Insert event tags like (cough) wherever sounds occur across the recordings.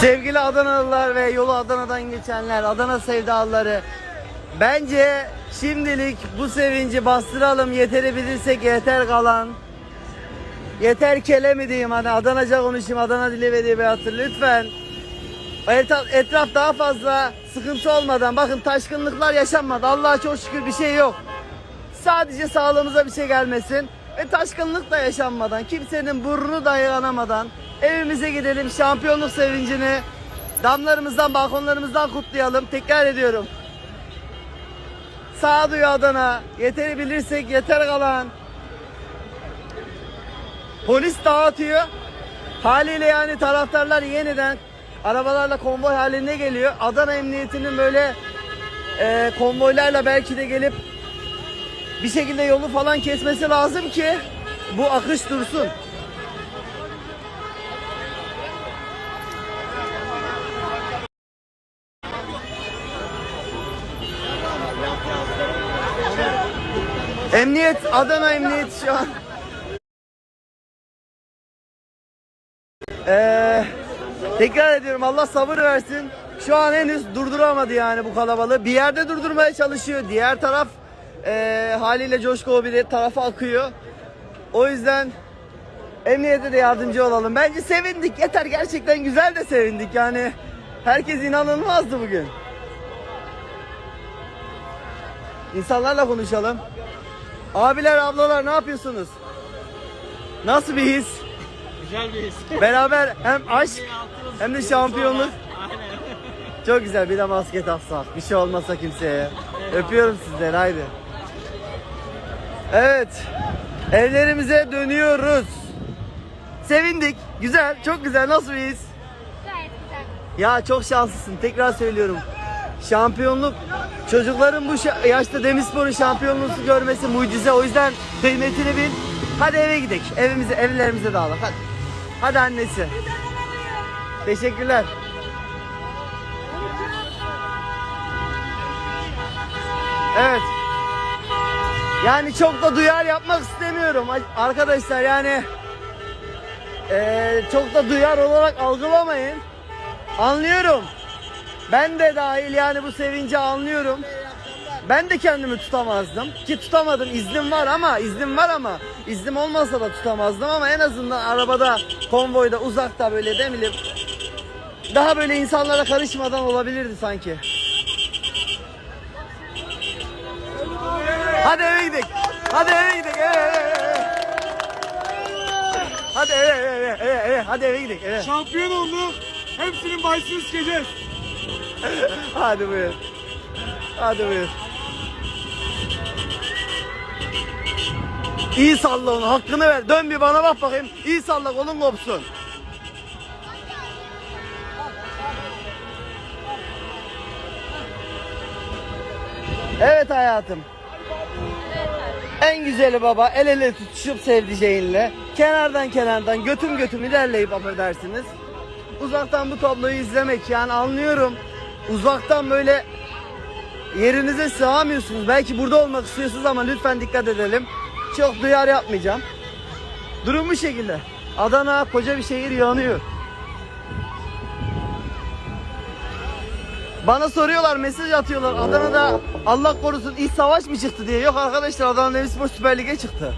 Sevgili Adanalılar ve yolu Adana'dan geçenler, Adana sevdalıları. Bence şimdilik bu sevinci bastıralım. Yeteri bilirsek yeter kalan. Yeter kele mi diyeyim hani Adanaca konuşayım, Adana dili ve edebiyatı lütfen. Etraf, etraf daha fazla sıkıntı olmadan bakın taşkınlıklar yaşanmadı. Allah'a çok şükür bir şey yok. Sadece sağlığımıza bir şey gelmesin ve taşkınlık da yaşanmadan, kimsenin burnunu dayanamadan evimize gidelim şampiyonluk sevincini damlarımızdan, balkonlarımızdan kutlayalım. Tekrar ediyorum. Sağduyu Adana, yeteri bilirsek yeter kalan. Polis dağıtıyor. Haliyle yani taraftarlar yeniden arabalarla konvoy haline geliyor. Adana Emniyeti'nin böyle e, konvoylarla belki de gelip bir şekilde yolu falan kesmesi lazım ki bu akış dursun. Emniyet, Adana Emniyet şu an. Ee, tekrar ediyorum Allah sabır versin. Şu an henüz durduramadı yani bu kalabalığı. Bir yerde durdurmaya çalışıyor. Diğer taraf ee, haliyle coşku bir tarafa akıyor. O yüzden emniyete de yardımcı olalım. Bence sevindik. Yeter gerçekten güzel de sevindik. Yani herkes inanılmazdı bugün. İnsanlarla konuşalım. Abiler ablalar ne yapıyorsunuz? Nasıl bir his? Güzel bir his. Beraber hem aşk hem de şampiyonluk. Aynen. Çok güzel bir de maske taksak. Bir şey olmasa kimseye. Öpüyorum sizleri haydi. Evet. Evlerimize dönüyoruz. Sevindik. Güzel. Çok güzel. Nasıl bir his? Gayet güzel. Ya çok şanslısın. Tekrar söylüyorum. Şampiyonluk çocukların bu yaşta Demirspor'un şampiyonluğu görmesi mucize. O yüzden kıymetini bil. Hadi eve gidelim. Evimize, evlerimize dağılalım. Hadi. Hadi annesi. Teşekkürler. Evet. Yani çok da duyar yapmak istemiyorum arkadaşlar yani eee, çok da duyar olarak algılamayın. Anlıyorum. Ben de dahil yani bu sevinci anlıyorum. Ben de kendimi tutamazdım ki tutamadım iznim var ama iznim var ama iznim olmasa da tutamazdım ama en azından arabada konvoyda uzakta böyle bileyim daha böyle insanlara karışmadan olabilirdi sanki. Hadi eve gidelim. Hadi eve gidelim. Eve, eve. Hadi eve eve eve eve. Hadi eve gidelim. Eve. Şampiyon oldu. Hepsinin başını sikeceğiz. Hadi buyur. Hadi buyur. İyi salla onu hakkını ver. Dön bir bana bak bakayım. İyi salla kolun kopsun. Evet hayatım. En güzeli baba el ele tutuşup sevdiceğinle kenardan kenardan götüm götüm ilerleyip affedersiniz. Uzaktan bu tabloyu izlemek yani anlıyorum. Uzaktan böyle yerinize sığamıyorsunuz. Belki burada olmak istiyorsunuz ama lütfen dikkat edelim. Çok duyar yapmayacağım. Durum bu şekilde. Adana koca bir şehir yanıyor. Bana soruyorlar, mesaj atıyorlar. Adana'da Allah korusun iç savaş mı çıktı diye. Yok arkadaşlar Adana Demirspor Süper Lig'e çıktı.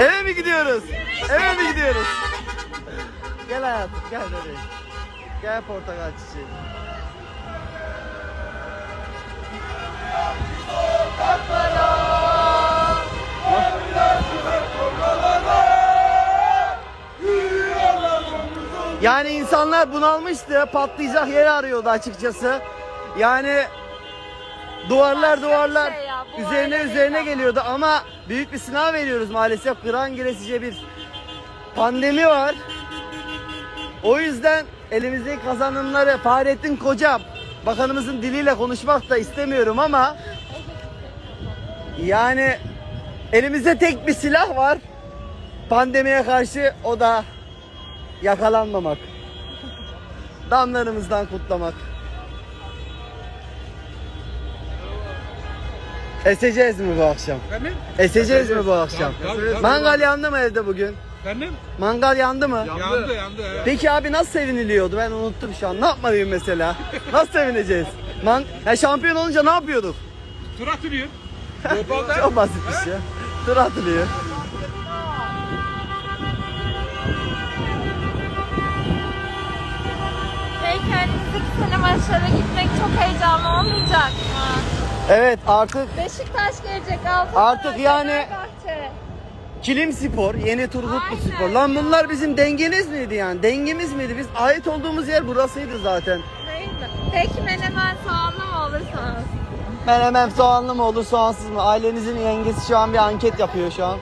Eve mi gidiyoruz? Eve mi gidiyoruz? Gel hayatım, gel bebeğim. Gel portakal çiçeği. Yani insanlar bunalmıştı, patlayacak yer arıyordu açıkçası. Yani duvarlar duvarlar şey üzerine üzerine geliyordu ama büyük bir sınav veriyoruz maalesef. Kıran giresice bir pandemi var. O yüzden elimizdeki kazanımları Fahrettin Koca bakanımızın diliyle konuşmak da istemiyorum ama yani elimizde tek bir silah var. Pandemiye karşı o da yakalanmamak. Damlarımızdan kutlamak. Eseceğiz mi bu akşam? Efendim? Eseceğiz mi bu akşam? Tabii, tabii. Mangal yandı mı evde bugün? Efendim? Mangal yandı mı? Yandı yandı. evet. Peki abi nasıl seviniliyordu? Ben unuttum şu an. Ne yapmalıyım mesela? Nasıl sevineceğiz? Man ya şampiyon olunca ne yapıyorduk? Tur atılıyor. (laughs) Globalde. Çok basitmiş ya. Tur atılıyor. Peki önümüzdeki sene maçlara gitmek çok heyecanlı olmayacak mı? Evet artık Beşiktaş gelecek Galatasaray. Artık yani- Fenerbahçe. Kilim Spor, Yeni Turgutlu Aynen Spor. Lan bunlar bizim dengeniz miydi yani? Dengemiz miydi? Biz ait olduğumuz yer burasıydı zaten. Değil mi? Peki menemen soğanlı mı olursanız? Menemen soğanlı mı olur soğansız mı? Ailenizin yengesi şu an bir anket yapıyor şu an.